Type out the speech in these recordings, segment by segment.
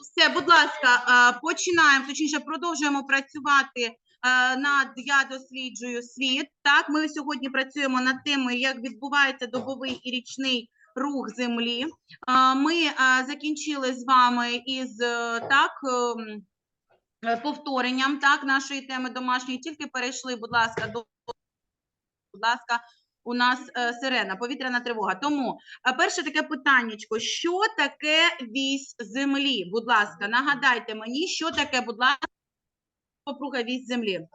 Все, будь ласка, починаємо, точніше, продовжуємо працювати над Я досліджую світ. Так, ми сьогодні працюємо над темою, як відбувається добовий і річний рух землі. Ми закінчили з вами із е, так. ем, е, Повторенням так нашої теми домашньої, тільки перейшли, будь ласка, до будь ласка, у нас е, сирена, повітряна тривога. Тому а перше таке питаннячко: що таке вісь землі? Будь ласка, нагадайте мені, що таке, будь ласка, попруга вісь землі. Е, е,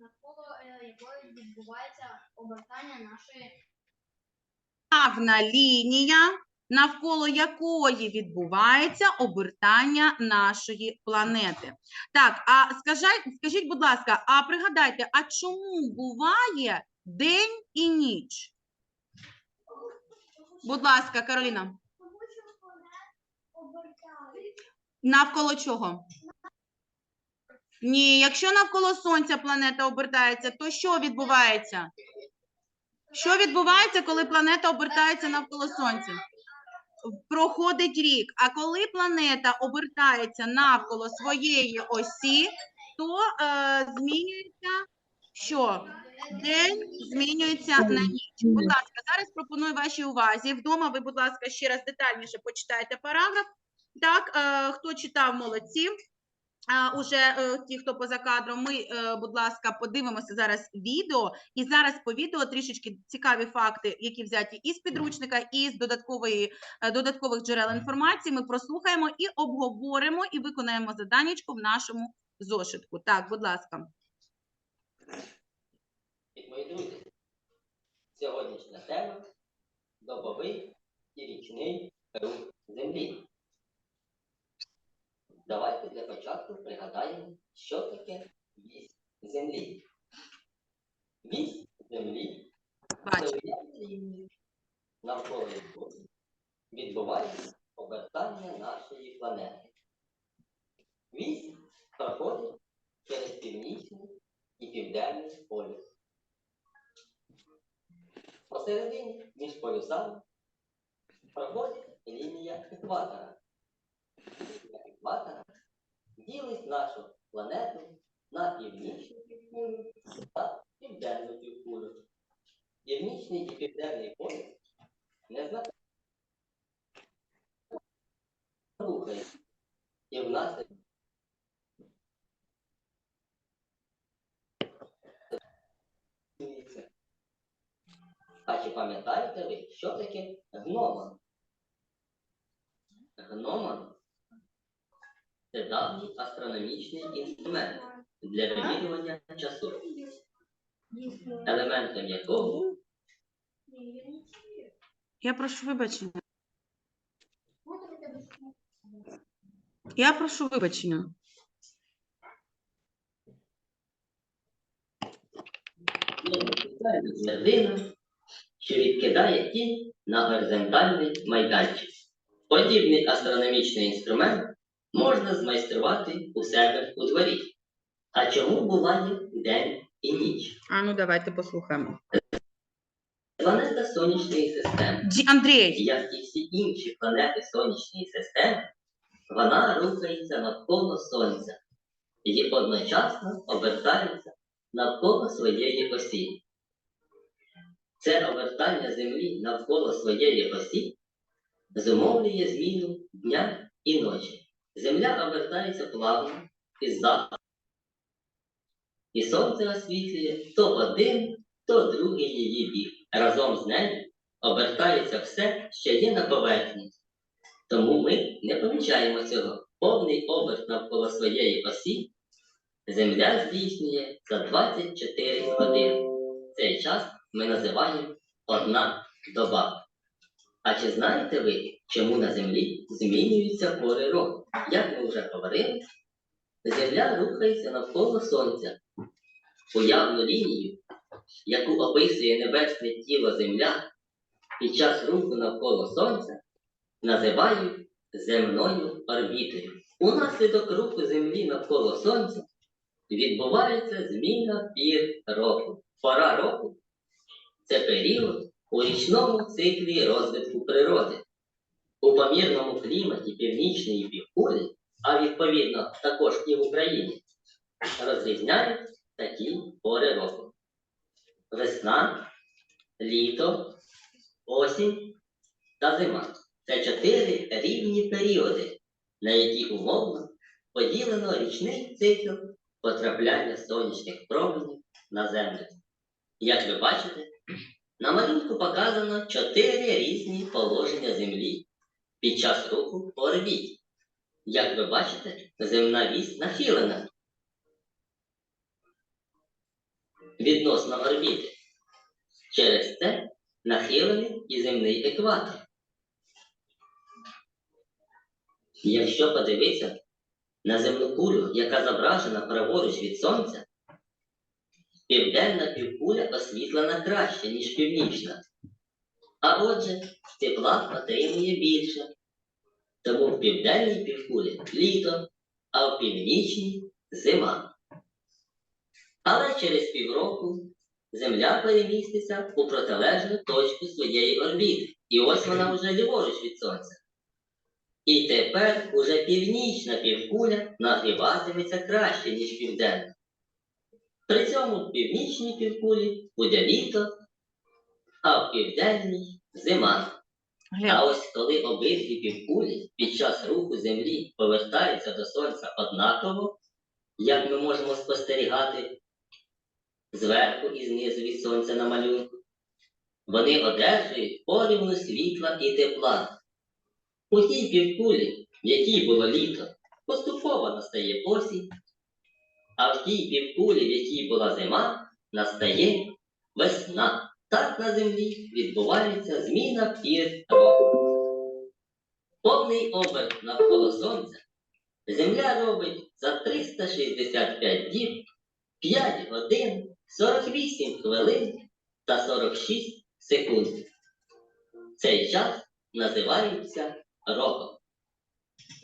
навколо е, якої відбувається обертання нашої Явна лінія, навколо якої відбувається обертання нашої планети. Так, а скажіть, скажіть, будь ласка, а пригадайте, а чому буває день і ніч? Будь ласка, Кароліна, навколо чого? Ні, якщо навколо сонця планета обертається, то що відбувається? Що відбувається, коли планета обертається навколо сонця? Проходить рік. А коли планета обертається навколо своєї осі, то е, змінюється що? День змінюється на ніч. Будь ласка, зараз пропоную вашій увазі. Вдома ви, будь ласка, ще раз детальніше почитайте параграф. Так, е, хто читав, молодці. А, уже е, ті, хто поза кадром, ми, е, будь ласка, подивимося зараз відео. І зараз по відео трішечки цікаві факти, які взяті із підручника, і з додаткової, е, додаткових джерел інформації. Ми прослухаємо і обговоримо, і виконаємо заданнячко в нашому зошитку. Так, будь ласка. Мої друзі, сьогоднішня тема добовий і річний рух землі. Давайте для початку пригадаємо, що таке вісь землі. Вісь землі це уявна навколо якої відбувається обертання нашої планети. Вісь проходить через північний і південний полюс. Посередині між полюсами проходить лінія екватора. Лінія екватора ділить нашу планету на північну півкулю та південну півкулю. Північний і південний полюс не знаходяться рухається. І змінюється. А чи пам'ятаєте ви, що таке гномон? Гномон це давній астрономічний інструмент для вимірювання часу, елементом якого Я прошу вибачення. Я прошу вибачення. є середина, що відкидає тінь на горизонтальний майданчик. Подібний астрономічний інструмент можна змайструвати у себе у дворі. А чому буває день і ніч? А ну давайте послухаємо. Планета сонячної системи Ді- Андрій, як і всі інші планети сонячної системи, вона рухається навколо Сонця і одночасно обертається навколо своєї осі. Це обертання Землі навколо своєї осі зумовлює зміну дня і ночі. Земля обертається плавно із заходу, і сонце освітлює то один, то другий її бік. Разом з нею обертається все, що є на поверхні. Тому ми не помічаємо цього. Повний оберт навколо своєї осі Земля здійснює за 24 години. Цей час ми називаємо одна доба. А чи знаєте ви, чому на Землі змінюються пори року? Як ми вже говорили, Земля рухається навколо Сонця. Уявну лінію, яку описує небесне тіло Земля під час руху навколо Сонця, називають земною орбітою. Унаслідок руху Землі навколо Сонця відбувається зміна пір року. Пора року це період у річному циклі розвитку природи. У помірному кліматі північної півкулі, а відповідно також і в Україні, розрізняють такі пори року: весна, літо, осінь та зима. Це чотири рівні періоди, на які умовно поділено річний цикл потрапляння сонячних променів на землю. Як ви бачите, на малюнку показано чотири різні положення Землі під час руху по орбіті. Як ви бачите, земна вісь нахилена відносно орбіти. Через це нахилений і земний екватор. Якщо подивитися на земну кулю, яка зображена праворуч від сонця, південна півкуля освітлена краще, ніж північна. А отже, тепла отримує більше. Тому в південній півкулі літо, а в північній зима. Але через півроку Земля переміститься у протилежну точку своєї орбіти. І ось вона вже ліворуч від Сонця. І тепер уже північна півкуля нагріватиметься краще, ніж південна. При цьому в північній півкулі буде літо, а в південній зима. А ось коли обидві півкулі під час руху Землі повертаються до Сонця однаково, як ми можемо спостерігати зверху і знизу від Сонця на малюнку, вони одержують порівну світла і тепла. У тій півкулі, в якій було літо, поступово настає осінь, а в тій півкулі, в якій була зима, настає весна. Так на землі відбувається зміна пір року. Повний оберт навколо сонця Земля робить за 365 діб, 5 годин, 48 хвилин та 46 секунд. Цей час називається роком.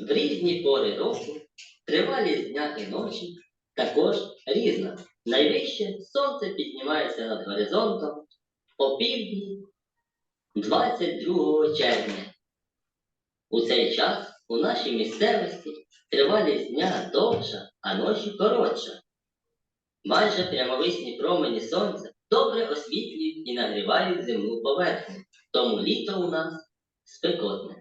В різні пори року тривалість дня і ночі також різна. Найвище сонце піднімається над горизонтом о півдні 22 червня. У цей час у нашій місцевості тривалість дня довша, а ночі коротша. Майже прямовисні промені сонця добре освітлюють і нагрівають земну поверхню, тому літо у нас спекотне.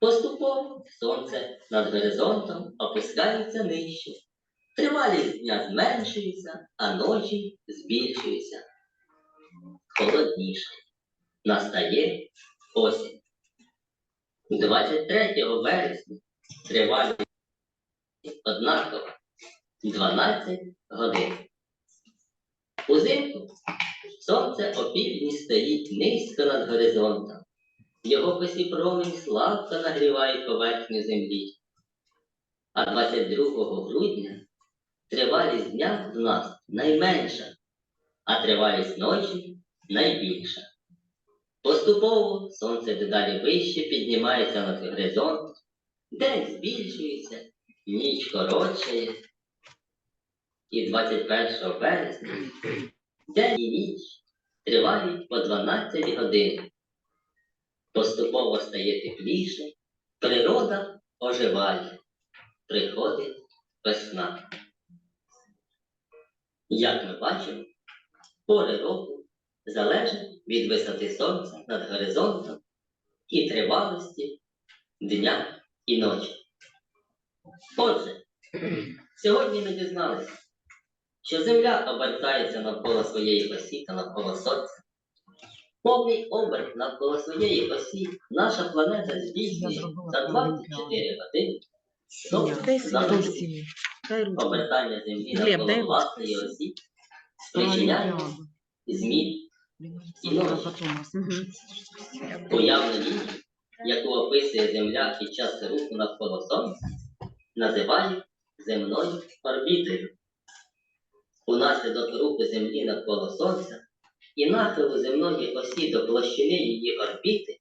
Поступово сонце над горизонтом опускається нижче. Тривалість дня зменшується, а ночі збільшується. Холодніше. Настає осінь. 23 вересня тривалість однакова 12 годин. Узимку сонце опівдні стоїть низько над горизонтом. Його косі промені слабко нагрівають поверхню землі. А 22 грудня тривалість дня в нас найменша, а тривалість ночі найбільша. Поступово сонце дедалі вище піднімається над горизонт, день збільшується, ніч коротшає. І 21 вересня день і ніч тривають по 12 годин. Поступово стає тепліше, природа оживає, приходить весна. Як ми бачимо, пори року залежать від висоти сонця над горизонтом і тривалості дня і ночі. Отже, сьогодні ми дізналися, що Земля обертається навколо своєї осі та навколо Сонця. Повний оберт навколо своєї осі наша планета здійснює за 24 години. Тобто за обертання Землі навколо власної осі спричиняє змін Мгм. Лінію, яку описує Земля під час руху навколо Сонця, називають земною орбітою. Унаслідок руху Землі навколо Сонця і нахилу земної осі до площини її орбіти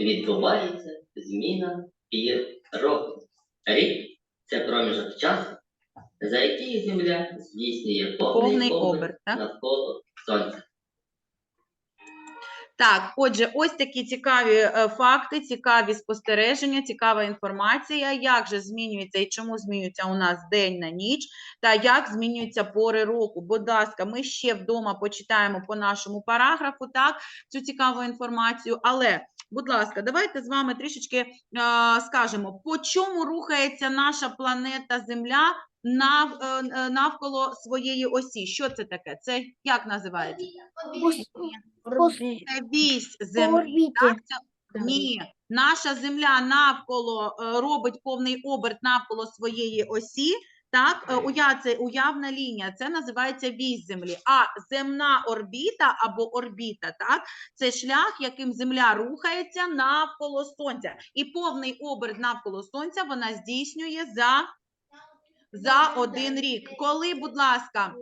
відбувається зміна пір року. Рік це проміжок часу, за який Земля здійснює повний, Повний оберт оберт, навколо Сонця. Так, отже, ось такі цікаві е, факти, цікаві спостереження, цікава інформація, як же змінюється і чому змінюється у нас день на ніч, та як змінюються пори року. Будь ласка, ми ще вдома почитаємо по нашому параграфу, так, цю цікаву інформацію. Але, будь ласка, давайте з вами трішечки е, скажемо, по чому рухається наша планета Земля нав, е, е, навколо своєї осі. Що це таке? Це як називається? Це вісь землі. Так? Це- Ні, наша земля навколо робить повний оберт навколо своєї осі. Так, е, уя- це уявна лінія, це називається вісь землі. А земна орбіта або орбіта, так, це шлях, яким Земля рухається навколо Сонця. І повний оберт навколо Сонця вона здійснює за, за один рік. Коли, будь ласка,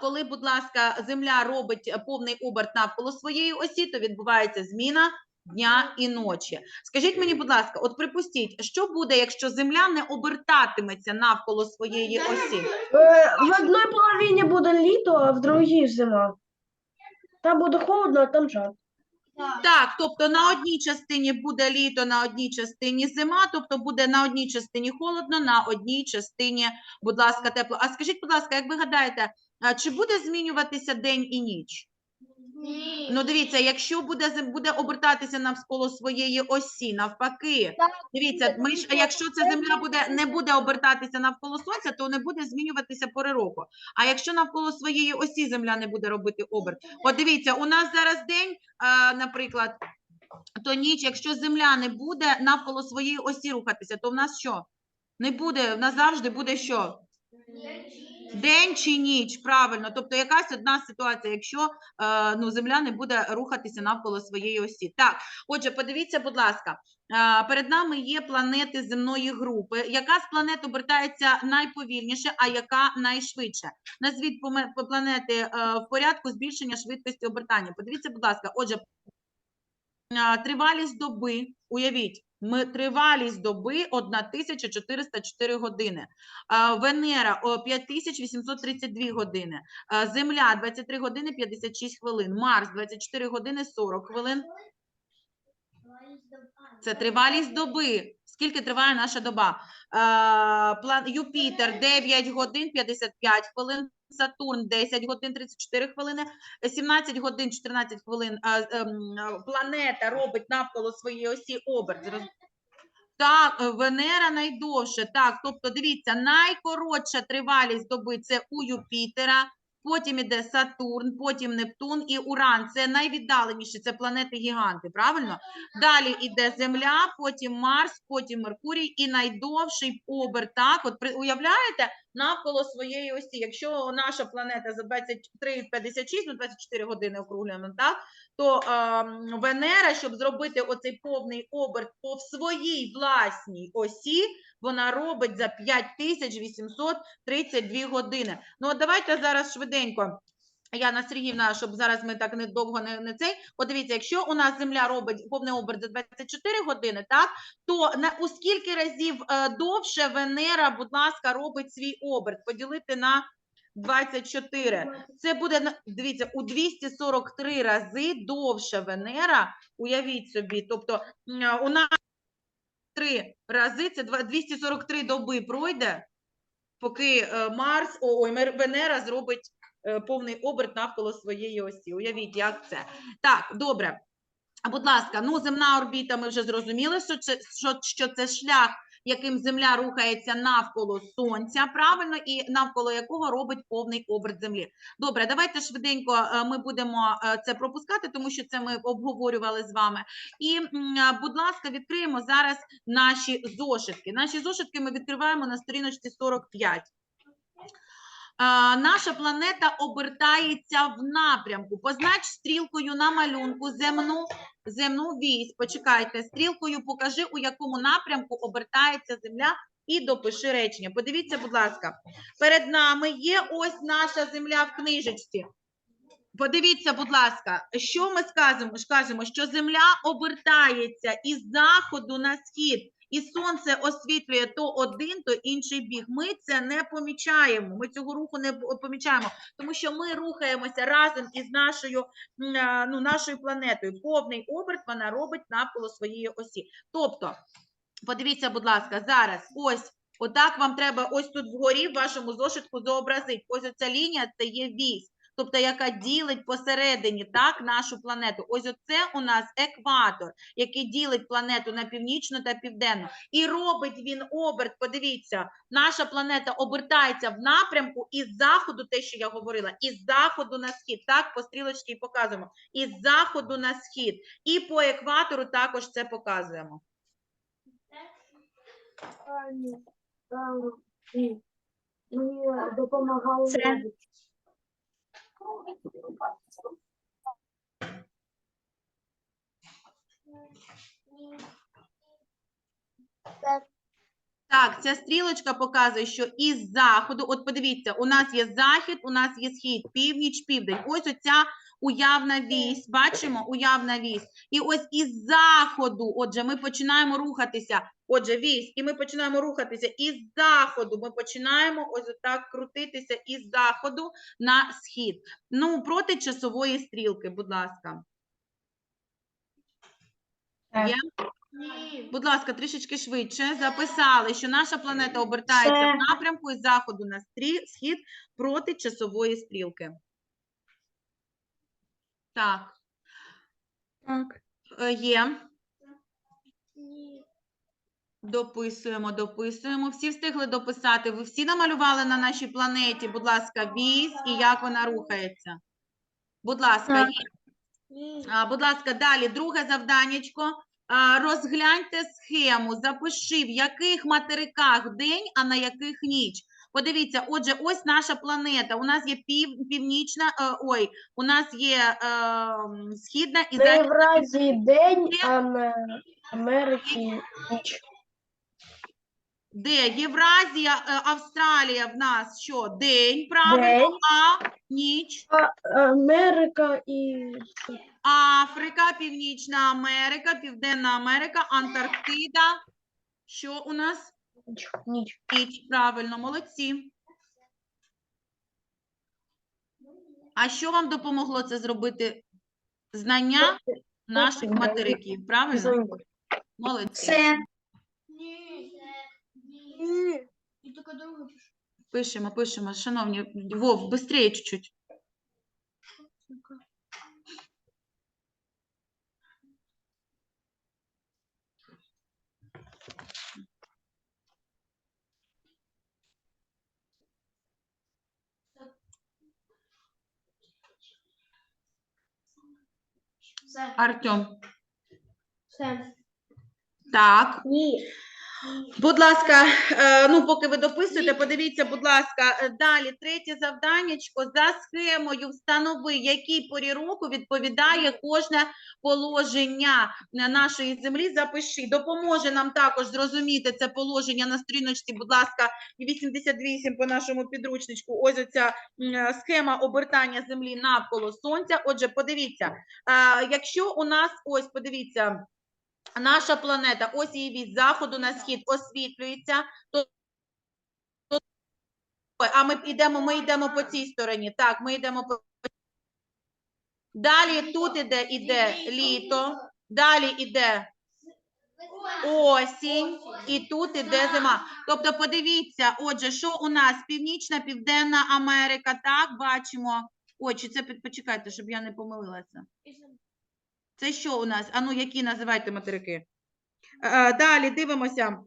коли, будь ласка, Земля робить повний оберт навколо своєї осі, то відбувається зміна дня і ночі. Скажіть мені, будь ласка, от припустіть, що буде, якщо Земля не обертатиметься навколо своєї осі? Е, В одній половині буде літо, а в другій зима. Там буде холодно, а там жарко. Так, тобто на одній частині буде літо, на одній частині зима, тобто буде на одній частині холодно, на одній частині, будь ласка, тепло. А скажіть, будь ласка, як ви гадаєте, а чи буде змінюватися день і ніч? Ні. Ну, дивіться, якщо буде, зем- буде обертатися навколо своєї осі, навпаки, дивіться, ми ж, а якщо ця земля буде, не буде обертатися навколо сонця, то не буде змінюватися пори року. А якщо навколо своєї осі земля не буде робити оберт, от дивіться, у нас зараз день, а, наприклад, то ніч, якщо земля не буде навколо своєї осі рухатися, то в нас що? Не буде, в нас завжди буде що? День чи ніч, правильно. Тобто якась одна ситуація, якщо е, ну, Земля не буде рухатися навколо своєї осі. Так, отже, подивіться, будь ласка, е, перед нами є планети земної групи. Яка з планет обертається найповільніше, а яка найшвидше? Назвіть планети е, в порядку збільшення швидкості обертання. Подивіться, будь ласка, отже, тривалість доби, уявіть, тривалість доби 1404 години. А, Венера о, 5832 години. А, Земля 23 години 56 хвилин. Марс 24 години 40 хвилин. Це тривалість доби. Скільки триває наша доба? Юпітер 9 годин 55 хвилин. Сатурн 10 годин 34 хвилини, 17 годин 14 хвилин. а, а, Планета робить навколо своєї осі оберт. Так, е, Венера найдовше. Так, тобто дивіться, найкоротша тривалість доби це у Юпітера, потім іде Сатурн, потім Нептун і Уран. Це найвіддаленіші, це планети гіганти, правильно? Далі іде Земля, потім Марс, потім Меркурій і найдовший оберт. Так, от уявляєте, навколо своєї осі. Якщо наша планета за 23,56, ну 24 години округлюємо, так, то е, Венера, щоб зробити оцей повний оберт по своїй власній осі, вона робить за 5832 години. Ну, от давайте зараз швиденько. Яна Сергіївна, щоб зараз ми так не довго не, не цей. От дивіться, якщо у нас земля робить повний оберт за 24 години, так то на у скільки разів е, довше Венера, будь ласка, робить свій оберт? Поділити на 24. Це буде на- дивіться у 243 рази довше Венера. Уявіть собі, тобто м, у нас три рази це два- 243 доби пройде, поки е, Марс, о, ой, Мер- Венера зробить повний оберт навколо своєї осі. Уявіть, як це. Так, добре. Будь ласка, ну земна орбіта, ми вже зрозуміли, що це, що, що це шлях, яким Земля рухається навколо Сонця, правильно, і навколо якого робить повний оберт Землі. Добре, давайте швиденько е, ми будемо е, це пропускати, тому що це ми обговорювали з вами. І, будь ласка, відкриємо зараз наші зошитки. Наші зошитки ми відкриваємо на сторіночці 45. Наша планета обертається в напрямку. Познач стрілкою на малюнку земну, земну вісь. Почекайте, стрілкою покажи, у якому напрямку обертається Земля, і допиши речення. Подивіться, будь ласка, перед нами є ось наша Земля в книжечці. Подивіться, будь ласка, що ми скажемо? Скажемо, що Земля обертається із заходу на схід і сонце освітлює то один, то інший біг. Ми це не помічаємо. Ми цього руху не помічаємо, тому що ми рухаємося разом із нашою, ну, нашою планетою. Повний оберт вона робить навколо своєї осі. Тобто, подивіться, будь ласка, зараз ось. Отак вам треба ось тут вгорі в вашому зошитку зобразити. Ось оця лінія це є вісь, тобто яка ділить посередині так нашу планету. Ось оце у нас екватор, який ділить планету на північну та південну. І робить він оберт. Подивіться, наша планета обертається в напрямку із заходу, те, що я говорила, із заходу на схід. Так, по стрілочці і показуємо. Із заходу на схід. І по екватору також це показуємо. Мені допомагали. Це- Так, ця стрілочка показує, що із заходу, от подивіться, у нас є захід, у нас є схід, північ, південь. Ось оця уявна вісь, бачимо, уявна вісь. І ось із заходу, отже, ми починаємо рухатися. Отже, вісь, і ми починаємо рухатися із заходу. Ми починаємо ось отак крутитися із заходу на схід. Ну, проти часової стрілки, будь ласка. Так. Є? Будь ласка, трішечки швидше. Записали, що наша планета обертається в напрямку із заходу на стрі... схід проти часової стрілки. Так. Так. Е, Є. Дописуємо, дописуємо. Всі встигли дописати. Ви всі намалювали на нашій планеті, будь ласка, вісь і як вона рухається. Будь ласка, А, будь ласка, далі, друге завданнячко. А, розгляньте схему, запиши, в яких материках день, а на яких ніч. Подивіться, отже, ось наша планета. У нас є пів, північна, е, ой, у нас є е, східна і На західна. Євразії день, а на Америці ніч. Де? Євразія, е, Австралія в нас що? День, правильно, День. а ніч. Америка і Африка, Північна Америка, Південна Америка, Антарктида. Що у нас? ніч. ніч. Ніч, правильно, молодці. А що вам допомогло це зробити? Знання наших материків, правильно? Молодці. Це І тільки друге пишу. Пишемо, пишемо. Шановні, Вов, быстрее чуть-чуть. Артем. Все. Так. ні. Будь ласка, е, ну поки ви дописуєте, подивіться, будь ласка, е, далі третє завданнячко за схемою встанови, якій порі року відповідає кожне положення нашої землі. Запиши. Допоможе нам також зрозуміти це положення на сторіночці, будь ласка, 88 по нашому підручничку. Ось оця е, схема обертання землі навколо сонця. Отже, подивіться, якщо у нас ось подивіться. Наша планета, ось її від заходу на схід освітлюється, то, а ми йдемо, ми йдемо по цій стороні. Так, ми йдемо по далі. Тут іде іде літо, далі іде осінь, і тут іде зима. Тобто, подивіться, отже, що у нас Північна, Південна Америка, так бачимо. Ой, чи це почекайте, щоб я не помилилася. Це що у нас? Ану, які називайте материки? Е, Далі дивимося.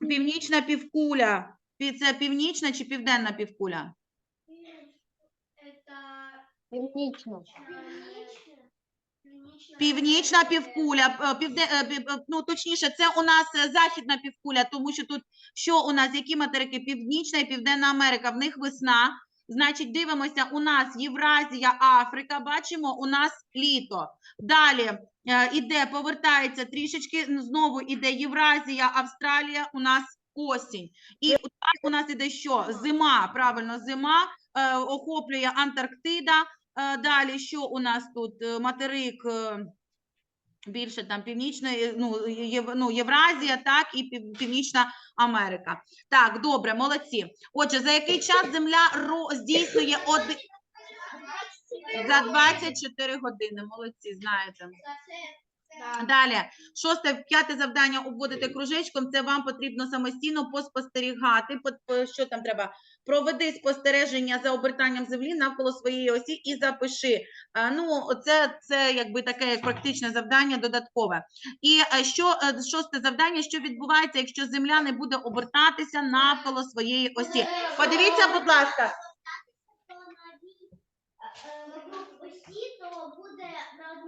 Північна півкуля. Пі- Це північна чи південна півкуля? Північно. Північна півкуля, е, півде, е, пів- е, ну точніше, це у нас е, західна півкуля, тому що тут що у нас, які материки? Північна і Південна Америка, в них весна. Значить, дивимося, у нас Євразія, Африка, бачимо, у нас літо. Далі е, іде, повертається трішечки, знову іде Євразія, Австралія, у нас осінь. І так у нас іде що? Зима, правильно, зима, е, охоплює Антарктида, Е, Далі, що у нас тут? Материк. Більше там північної, ну, Єв, ну, Євразія, так, і Пів- Північна Америка. Так, добре, молодці. Отже, за який час Земля ро- здійснює один за 24 години. Молодці, знаєте. Далі, шосте, п'яте завдання обводити кружечком. Це вам потрібно самостійно поспостерігати. по- по- Що там треба? Проведи спостереження за обертанням землі навколо своєї осі і запиши. Е, Ну, це, це якби таке як практичне завдання додаткове. І е, що е, шосте завдання, що відбувається, якщо земля не буде обертатися навколо своєї осі? Подивіться, будь ласка, то буде на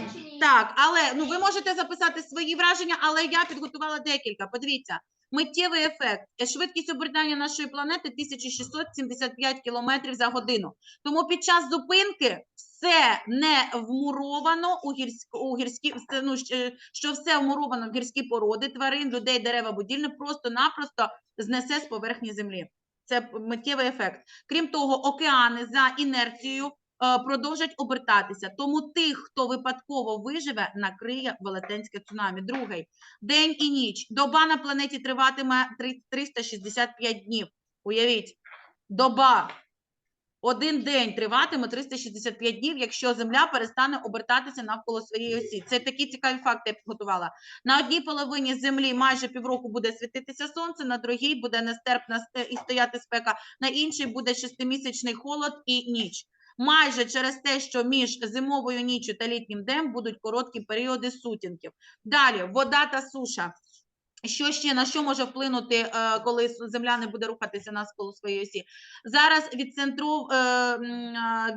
одній. Так, але ну ви можете записати свої враження, але я підготувала декілька. Подивіться, миттєвий ефект. Е, Швидкість обертання нашої планети 1675 км за годину. Тому під час зупинки все не вмуровано у гірськ, у гірські, ну, що все вмуровано в гірські породи, тварин, людей, дерева, будівлі, просто-напросто знесе з поверхні землі. Це миттєвий ефект. Крім того, океани за інерцією продовжать обертатися. Тому тих, хто випадково виживе, накриє велетенське цунамі. Другий день і ніч. Доба на планеті триватиме три- 365 днів. Уявіть, доба. Один день триватиме 365 днів, якщо Земля перестане обертатися навколо своєї осі. Це такі цікаві факти я підготувала. На одній половині землі майже півроку буде світитися сонце, на другій буде нестерпна і стояти спека, на іншій буде шестимісячний холод і ніч. Майже через те, що між зимовою ніччю та літнім днем будуть короткі періоди сутінків. Далі вода та суша. Що ще на що може вплинути, е, коли земля не буде рухатися навколо своєї осі? Зараз відцентров, е,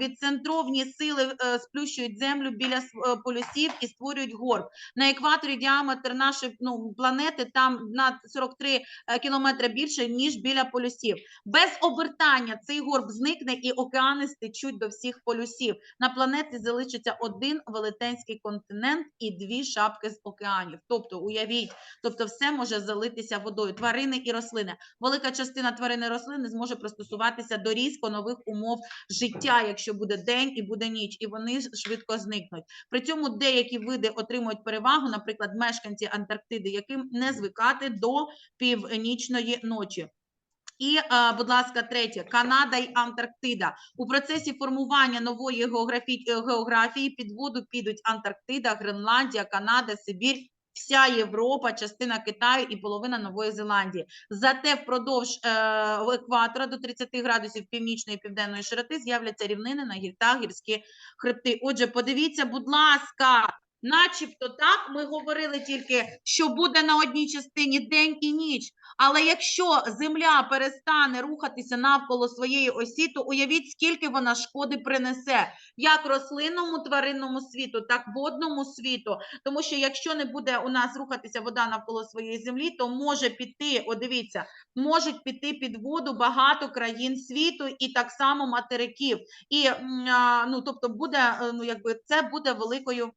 відцентровні сили е, сплющують землю біля полюсів і створюють горб. На екваторі діаметр нашої ну, планети там на 43 е, кілометри більше, ніж біля полюсів. Без обертання цей горб зникне і океани стечуть до всіх полюсів. На планеті залишиться один велетенський континент і дві шапки з океанів. Тобто, уявіть, тобто все може залитися водою. Тварини і рослини. Велика частина тварин і рослин не зможе пристосуватися до різко нових умов життя, якщо буде день і буде ніч, і вони швидко зникнуть. При цьому деякі види отримують перевагу, наприклад, мешканці Антарктиди, яким не звикати до північної ночі. І, е, будь ласка, третє Канада й Антарктида. У процесі формування нової географії під воду підуть Антарктида, Гренландія, Канада, Сибір, вся Європа, частина Китаю і половина Нової Зеландії. Зате впродовж е, екватора до 30 градусів північної і південної широти з'являться рівнини на гіртах, гірські хребти. Отже, подивіться, будь ласка. Начебто так, ми говорили тільки, що буде на одній частині день і ніч. Але якщо Земля перестане рухатися навколо своєї осі, то уявіть, скільки вона шкоди принесе як рослинному тваринному світу, так водному світу. Тому що якщо не буде у нас рухатися вода навколо своєї землі, то може піти, о, дивіться, можуть піти під воду багато країн світу і так само материків. І ну, тобто буде, е, ну якби це буде великою.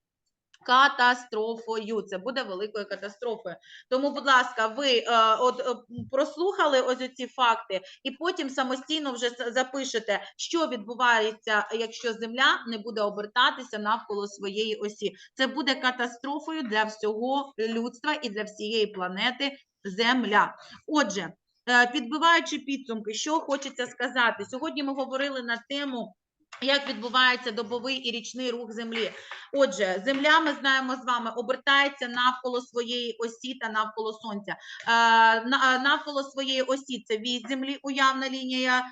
Катастрофою, це буде великою катастрофою. Тому, будь ласка, ви е, от е, прослухали ось ці факти, і потім самостійно вже запишете, що відбувається, якщо Земля не буде обертатися навколо своєї осі. Це буде катастрофою для всього людства і для всієї планети Земля. Отже, е, підбиваючи підсумки, що хочеться сказати, сьогодні ми говорили на тему. Як відбувається добовий і річний рух землі? Отже, земля, ми знаємо з вами, обертається навколо своєї осі та навколо сонця. Е, е, навколо своєї осі це вісь землі, уявна лінія, е,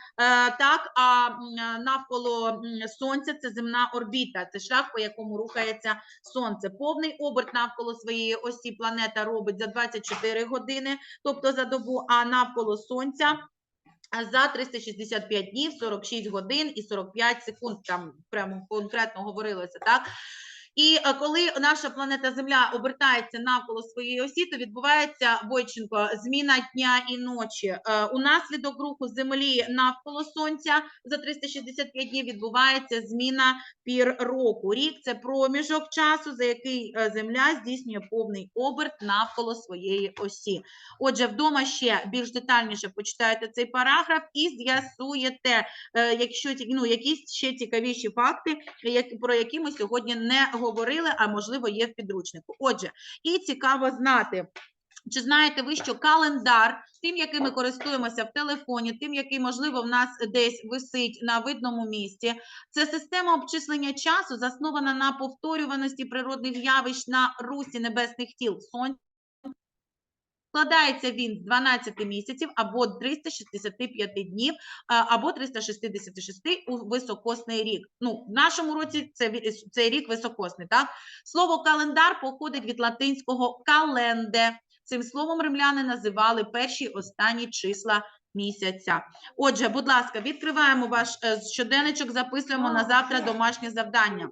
так, а навколо сонця це земна орбіта, це шлях, по якому рухається сонце. Повний оберт навколо своєї осі планета робить за 24 години, тобто за добу, а навколо сонця за 365 днів, 46 годин і 45 секунд, там прямо конкретно говорилося, так? І е, коли наша планета Земля обертається навколо своєї осі, то відбувається Бойченко зміна дня і ночі. Е, Унаслідок руху Землі навколо Сонця за 365 днів відбувається зміна пір року. Рік це проміжок часу, за який е, Земля здійснює повний оберт навколо своєї осі. Отже, вдома ще більш детальніше почитаєте цей параграф і з'ясуєте, якщо ну, якісь ще цікавіші факти, про які ми сьогодні не говорили, а можливо є в підручнику. Отже, і цікаво знати. Чи знаєте ви, що календар, тим, яким ми користуємося в телефоні, тим, який, можливо, в нас десь висить на видному місці, це система обчислення часу, заснована на повторюваності природних явищ на русі небесних тіл сонця. Складається він з 12 місяців або 365 днів, а, або 366 у високосний рік. Ну, в нашому році це цей рік високосний. Так? Слово календар походить від латинського календе. Цим словом римляни називали перші останні числа місяця. Отже, будь ласка, відкриваємо ваш е, щоденничок, записуємо на завтра домашнє завдання.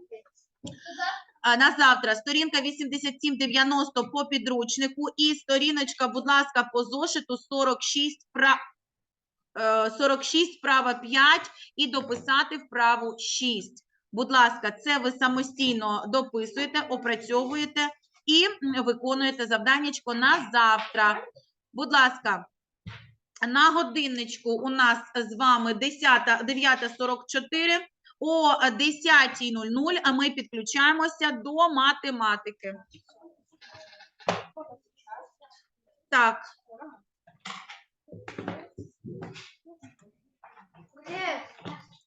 На завтра сторінка 8790 по підручнику і сторіночка, будь ласка, по зошиту 46 пра... е, 46 вправа 5 і дописати вправу 6. Будь ласка, це ви самостійно дописуєте, опрацьовуєте і виконуєте завданнячко на завтра. Будь ласка, на годинничку у нас з вами 10, 9.44. О 10.00 ми підключаємося до математики. Так. Yes.